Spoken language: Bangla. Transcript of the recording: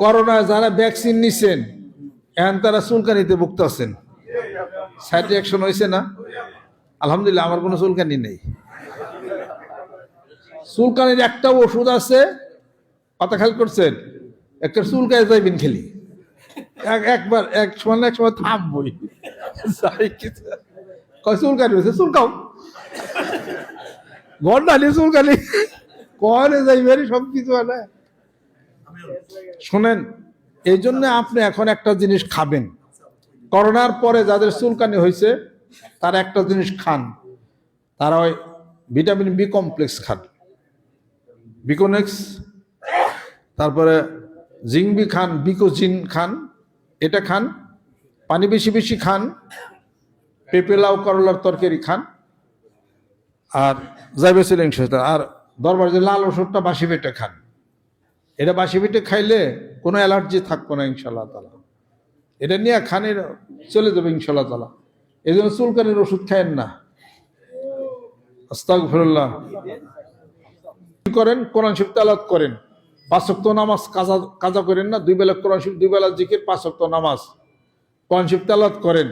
করোনায় যারা ভ্যাকসিন নিছেন, এখন তারা চুলকানিতে ভুগতেছেন সাইড রিয়াকশন হয়েছে না? আলহামদুলিল্লাহ, আমার কোনো চুলকানি নেই। চুলকানির একটা ওষুধ আছে, কথা খেয়াল করছেন? একটা চুলকায় যাইবেন খেলি। এক একবার, এক সময় এক সময় থামবই। চুলকানি হয়েছে চুলকাও। ঘর ডালি চুলকানি। কনে যাইবেন সব কিছু না শোনেন এই জন্য আপনি এখন একটা জিনিস খাবেন। করোনার পরে যাদের চুলকানি হয়েছে, তারা একটা জিনিস খান। তারা ওই ভিটামিন বি কমপ্লেক্স খান। বিকোনেক্স তারপরে জিংবি খান বিকোজিন খান, এটা খান, পানি বেশি বেশি খান, পেঁপে লাউ, করলার তরকারি খান, আর জাইবেছিলেন সেটা, আর দরবার যে লাল ওষুধটা বাসি পেটে খান। এটা বাসি পেটে খাইলে কোনো অ্যালার্জি থাকব না ইনশাল্লাহ তালা এটা নিয়ে খানের চলে যাবে ইনশাল্লাহ তালা এই জন্য চুলকানির ওষুধ খায়েন না। আস্তাক ফিরুল্লাহ করেন, কোরআন শিব তালাত করেন। পাঁচ শক্ত নামাজ কাজা কাজা করেন না, দুই বেলা কোরআন শিব দুই বেলা জিকির, পাঁচ শক্ত নামাজ। কোরআন শিব তালাত করেন।